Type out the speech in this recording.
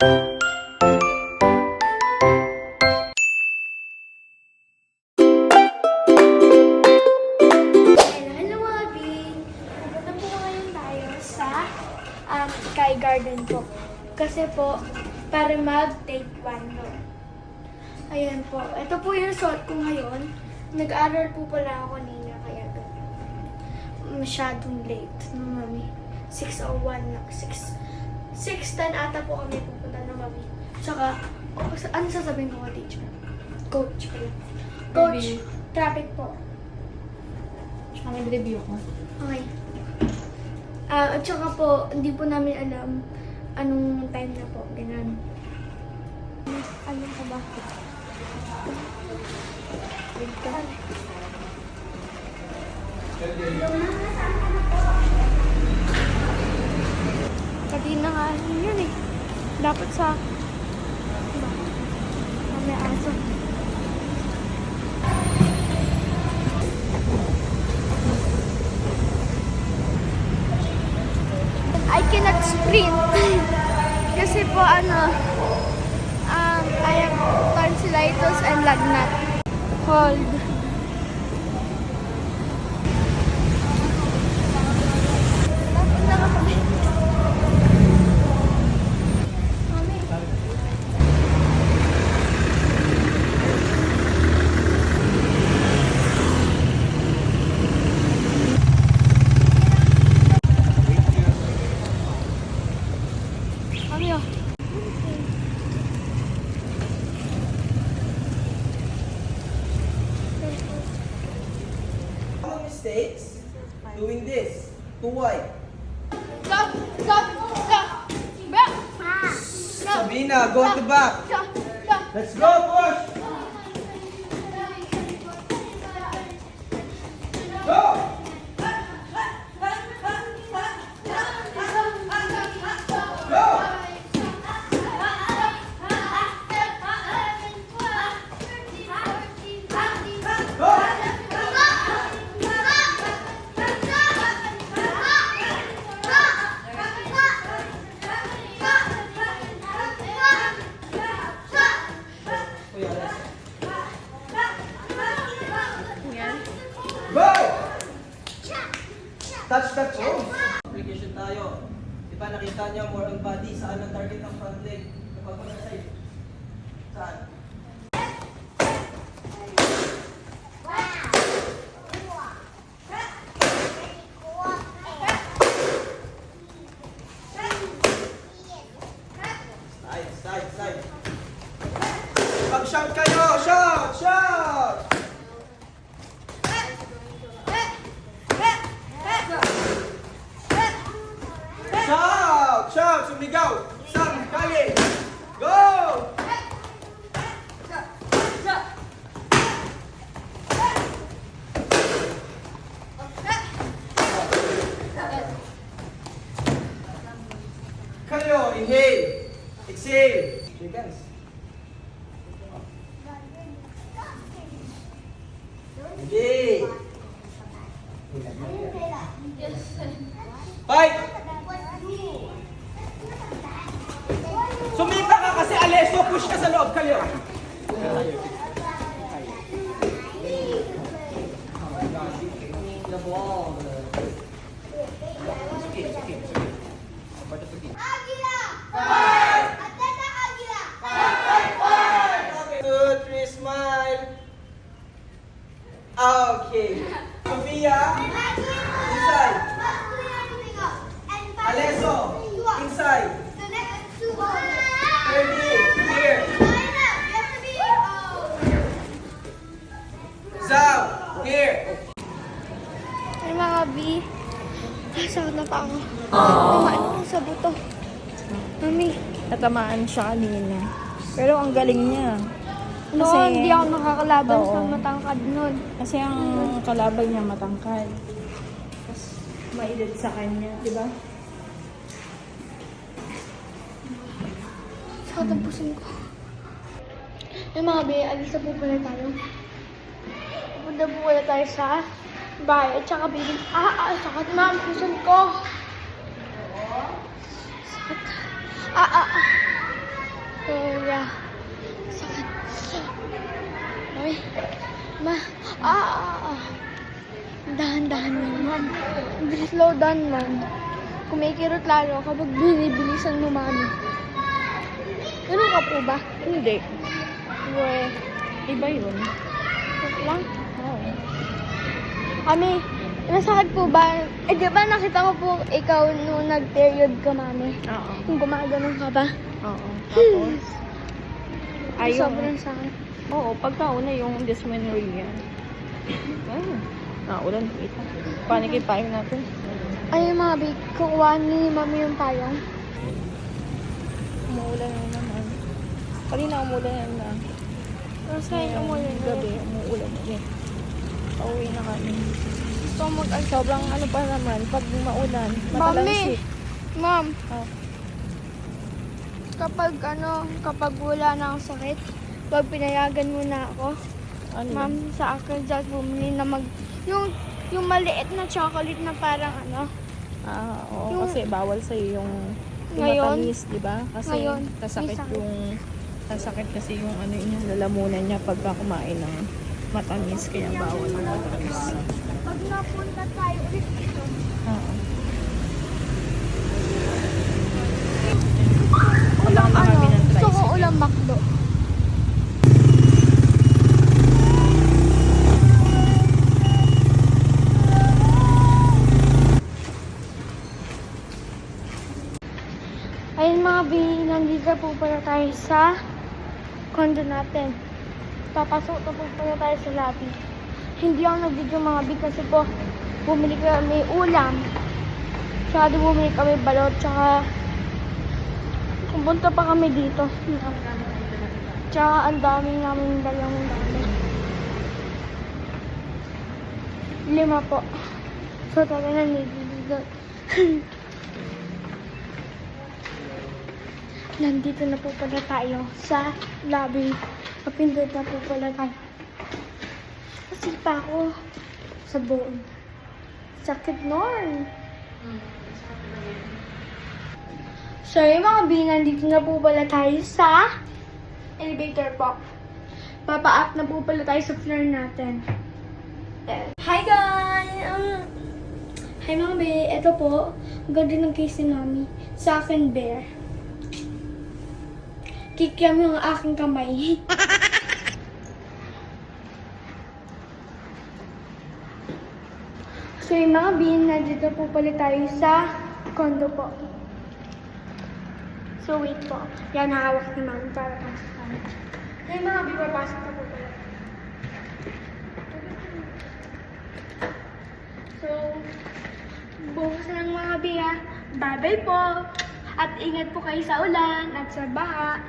Sky Garden po. Kasi po, para mag-taekwondo. Ayan po. Ito po yung suot ko ngayon. Nag-aaral po pala ako kanina kaya masyadong late. No, mami. 6.01 na. 6, 6.10 ata po kami mami. Tsaka, oh, sa- ano sasabihin ko ka teacher? Coach pala. Coach, Review. traffic po. Tsaka nag-review ko. Okay. Ah, at saka po, hindi po namin alam anong time na po. Ganun. Ano ka ba? Wait ka. Kanina nga yun eh. Dapat sa... May. I cannot sprint. Kasi po ano, um, I have tonsillitis and lagnat. Cold. Napunta na kami. Mami. Mami oh. Common mistakes doing this. Wide. Stop! Stop! Stop! Back! Sabina, go the back. Let's go, push. Go. Go. Go. Kuya, let's Go! Touch, touch, oh! Application tayo. Di ba nakita niyo more on body, saan ang target ng front leg? Kapag mo side. Saan? Side, side, side. Pag-shout kayo! Shout! Shout! Shout! Shout! Sumigaw! Sam, kali! Go! Kayo, inhale. Exhale. Hands. Hindi. Fight! Sumita ka kasi Aleso, push ka sa loob, kalyo. The ball. It's okay, it's okay, it's okay. Part of the game. Two, three, smile. Okay. Sophia, inside. Aleso, inside. Thirty, here. Zao, here. Ay mga B. Sakit ako sa buto. Mami. Natamaan siya kanina. Pero ang galing niya. No, Kasi- hindi ako nakakalaban Oo. sa matangkad nun. Kasi ang kalaban niya matangkad. Tapos mailid sa kanya, di ba? Sakit ang pusong ko. Ay mga B, alis na po pala tayo. Pupunta po pala tayo sa bahay at saka bibig. Ah, ah, sakit na ang pusong ko. Ah, ah, ah. Kuya. Ay. Ma. Ah, ah, ah. Dahan-dahan lang, ma'am. Bilis slow down, ma'am. Kumikirot lalo kapag binibilisan mo, mami. Ganun ka po ba? Hindi. We. Iba yun. Lang? Oo. Kami, nasakit po ba? Eh, di ba nakita ko po ikaw nung nag-period ka, mami? Oo. Kung gumaganon ka ba? Oo. Tapos, ay yung, Sobrang sakit. oo, pagkauna yung dysmenorrhea. Ay, naulan kita. Panikipayong natin. Ay, mga big, kukuha ni mami yung payong. Umuulan na naman. Kanina umuulan na. Tapos ngayon umulan na. Gabi, umuulan ulit. Pauwi na kami. Ko mag Sobrang ano pa naman, pag maulan, Mami! Ma'am, Oh. kapag ano, kapag wala na akong sakit, wag pinayagan mo na ako. Ano Ma'am, sa akin dyan bumili na mag... Yung, yung maliit na chocolate na parang ano, Ah, oo, Yung- kasi bawal sa'yo yung, yung Ngayon? matamis, di ba? Kasi Ngayon, sasakit yung sasakit kasi yung ano yung lalamunan niya pagka kumain ng matamis, kaya bawal yung matamis. pag napunta tayo ulit dito, Oo. Ano, gusto ko tricycle. ulang makdo. Ayun mga bi, nandito po pala tayo sa condo natin. Papasok na po pala tayo sa lobby. Hindi ako nag-video mga bi kasi po bumili kami ulam. Tsaka bumili kami balot. Tsaka pumunta pa kami dito. Tsaka ang dami namin dalang dami. Lima po. So talaga na nandito. Nandito na po pala tayo sa lobby. Kapindot na po pala tayo. Kasi pa ako sa buong. Sakit nun. So, yung mga B, nandito na po pala tayo sa elevator po. Papa-up na po pala tayo sa floor natin. Hi guys! Um, hi mga B, ito po. Ang ganda ng case ni Mami. Sa akin, bear. Kikiam yung aking kamay. so yung mga bin, nandito po pala tayo sa condo po. So wait po. Yan, hahawak ni Mami para kami. So yung mga bin, papasok po pala. So, bukas ng mga biya. Bye-bye po. At ingat po kayo sa ulan at sa baha.